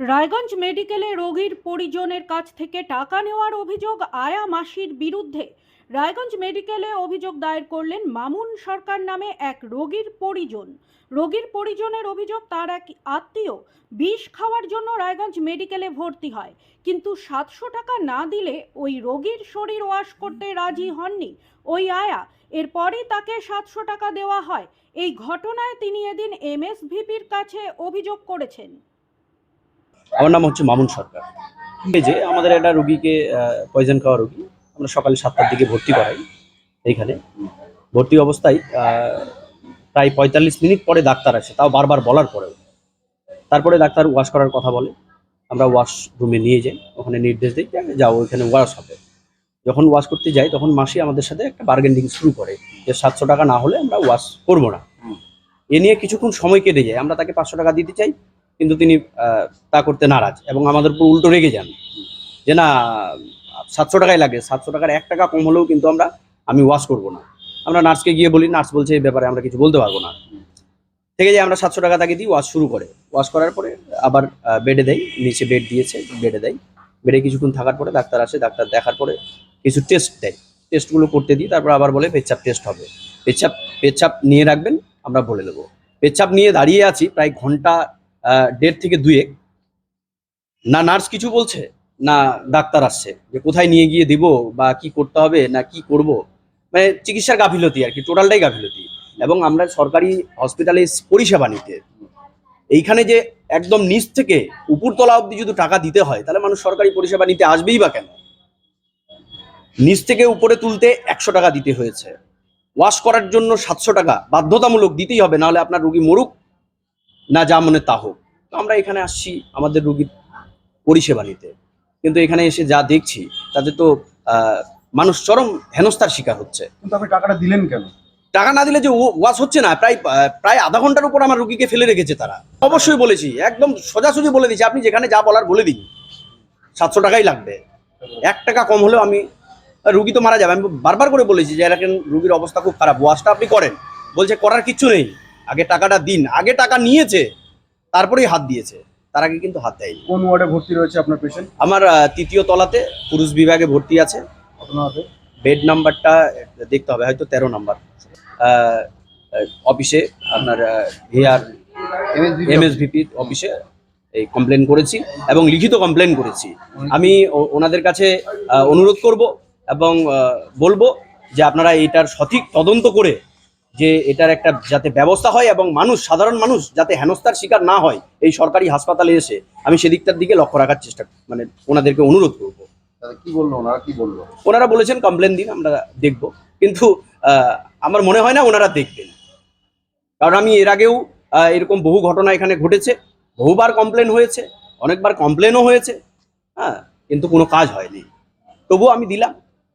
রায়গঞ্জ মেডিকেলে রোগীর পরিজনের কাছ থেকে টাকা নেওয়ার অভিযোগ আয়া মাসির বিরুদ্ধে। রায়গঞ্জ মেডিকেলে অভিযোগ দায়ের করলেন মামুন সরকার নামে এক রোগীর পরিজন। রোগীর পরিজনের অভিযোগ, তার এক আত্মীয় বিষ খাওয়ার জন্য রায়গঞ্জ মেডিকেলে ভর্তি হয়। কিন্তু সাতশো টাকা না দিলে ওই রোগীর শরীর ওয়াশ করতে রাজি হননি ওই আয়া। এরপরই তাকে সাতশো টাকা দেওয়া হয়। এই ঘটনায় তিনি এদিন এমএসভিপির কাছে অভিযোগ করেছেন। আমার নাম হচ্ছে মামুন সরকার। এই যে আমাদের একটা রুগীকে পয়জন খাওয়া রুগী আমরা সকাল সাতটার দিকে ভর্তি করাই এইখানে। ভর্তি অবস্থায় প্রায় পঁয়তাল্লিশ মিনিট পরে ডাক্তার আসে তাও বারবার বলার পরেও। তারপরে ডাক্তার ওয়াশ করার কথা বলে আমরা ওয়াশ রুমে নিয়ে যাই ওখানে নির্দেশ দিই যাও ওইখানে ওয়াশ হবে। যখন ওয়াশ করতে যাই তখন মাসি আমাদের সাথে একটা বার্গেনিং শুরু করে যে সাতশো টাকা না হলে আমরা ওয়াশ করব না। এ নিয়ে কিছুক্ষণ সময় কেটে যায় আমরা তাকে পাঁচশো টাকা দিতে চাই কিন্তু তিনি তা করতে নারাজ এবং আমাদের উপর উল্টো রেগে যান। যে না, সাতশো টাকাই লাগে, সাতশো টাকার এক টাকা কম হলেও কিন্তু আমরা, আমি ওয়াশ করব না। আমরা নার্সকে গিয়ে বলি, নার্স বলছে, এই ব্যাপারে আমরা কিছু বলতে পারব না। থেকে যে আমরা সাতশো টাকা তাকে দিই, ওয়াশ শুরু করে। ওয়াশ করার পরে আবার বেডে দেয় নিচে বেড দিয়েছে, বেডে দেয় বেডে কিছুক্ষণ থাকার পরে ডাক্তার আসে, ডাক্তার দেখার পরে কিছু টেস্ট দেয়। টেস্টগুলো করতে দিই, তারপর আবার বলে, পেচ্ছাপ টেস্ট হবে। পেচ্ছাপ পেচ্ছাপ নিয়ে রাখবেন, আমরা বলে দেবো। পেচ্ছাপ নিয়ে দাঁড়িয়ে আছি প্রায় ঘণ্টা দেড় থেকে দুয়েক। না নার্স কিছু বলছে, না ডাক্তার আসছে, যে কোথায় নিয়ে গিয়ে দিব বা কি করতে হবে, না কি করব। মানে চিকিৎসার গাফিলতি আর কি, টোটালটাই গাফিলতি। এবং আমরা সরকারি হসপিটালে পরিষেবা নিতে। এইখানে যে একদম নিচ থেকে উপরতলা অবধি যদি টাকা দিতে হয়, তাহলে মানুষ সরকারি পরিষেবা নিতে আসবেই বা কেন? নিচ থেকে উপরে তুলতে একশো টাকা দিতে হয়েছে। ওয়াশ করার জন্য সাতশো টাকা বাধ্যতামূলক দিতেই হবে, নাহলে আপনার রুগী মরুক। না যা মনে তা হোক। তো আমরা এখানে আসছি আমাদের রুগীর পরিষেবা নিতে। কিন্তু এখানে এসে যা দেখছি তাতে তো আহ, মানুষ চরম হেনস্থার শিকার হচ্ছে। কিন্তু আপনি টাকাটা দিলেন কেন? টাকা না দিলে যে ওয়াশ হচ্ছে না প্রায় প্রায় আধা ঘণ্টার উপর আমার রুগীকে ফেলে রেখেছে তারা। অবশ্যই বলেছি একদম সোজাসুজি বলে দিচ্ছি আপনি যেখানে যা বলার বলে দিন। সাতশো টাকাই লাগবে। এক টাকা কম হলেও আমি রুগী তো মারা যাবে। আমি বারবার করে বলেছি যে এরকম রুগীর অবস্থা খুব খারাপ। ওয়াশটা আপনি করেন। বলছে করার কিচ্ছু নেই। আগে টাকাটা দিন আগে টাকা নিয়েছে তারপরেই হাত দিয়েছে তার আগে কিন্তু হাত দেয়নি। কোন ওয়ার্ডে ভর্তি রয়েছে আপনার পেশেন্ট আমার আহ, তৃতীয় তলাতে পুরুষ বিভাগে ভর্তি আছে। আপনার বেড নাম্বারটা দেখতে হবে হয়তো তেরো নাম্বার। অফিসে আপনার ভিআর এমএসভিপি অফিসে এই কমপ্লেন করেছি এবং লিখিত কমপ্লেন করেছি। আমি ও- ওনাদের কাছে আহ, অনুরোধ করব এবং আহ, বলব যে আপনারা এটার সঠিক তদন্ত করে যে এটার একটা যাতে ব্যবস্থা হয় এবং মানুষ সাধারণ মানুষ যাতে হেনস্থার শিকার না হয় এই সরকারি হাসপাতালে এসে আমি সেদিকটার দিকে লক্ষ্য রাখার চেষ্টা মানে ওনাদেরকে অনুরোধ করব। কি বলল ওনারা? কি বলল? ওনারা বলেছেন কমপ্লেন দিন আমরা দেখব। কিন্তু আমার মনে হয় না ওনারা দেখবেন। কারণ আমি এর আগেও এরকম বহু ঘটনা এখানে ঘটেছে। বহুবার কমপ্লেন হয়েছে অনেকবার কমপ্লেনও হয়েছে। হ্যাঁ কিন্তু কোনো কাজ হয়নি। তবুও আমি দিলাম।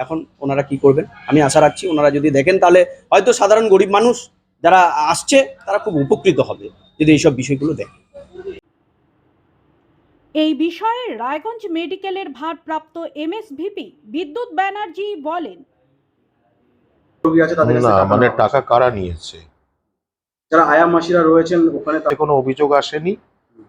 এখন ওনারা কি করবেন? আমি আশা রাখছি ওনারা যদি দেখেন তাহলে হয়তো সাধারণ গরিব মানুষ যারা আসছে তারা খুব উপকৃত হবে যদি এইসব বিষয়গুলো দেখে এই বিষয়ে রায়গঞ্জ মেডিকেলের ভারপ্রাপ্ত এমএসভিপি বিদ্যুৎ ব্যানার্জি বলেন না মানে টাকা কারা নিয়েছে? যারা আয়া মাসিরা রয়েছেন ওখানে কোনো অভিযোগ আসেনি?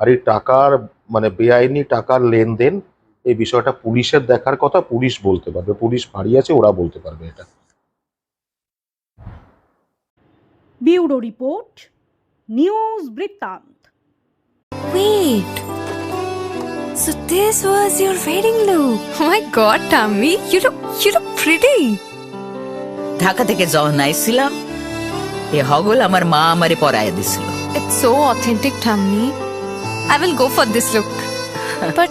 আর এই টাকার মানে বেআইনি টাকার লেনদেন এই বিষয়টা পুলিশের দেখার কথা পুলিশ বলতে পারবে পুলিশ ফাঁড়ি আছে ওরা বলতে পারবে এটা ব্যুরো রিপোর্ট নিউজ বৃত্তান্ত Wait. So this was your wedding look. Oh my god, Tammy, you look you look pretty. Dhaka থেকে যখন আইছিলাম এ হগল আমার মা আমারে পরায় দিছিল It's so authentic, Tammy. I will go for this look. but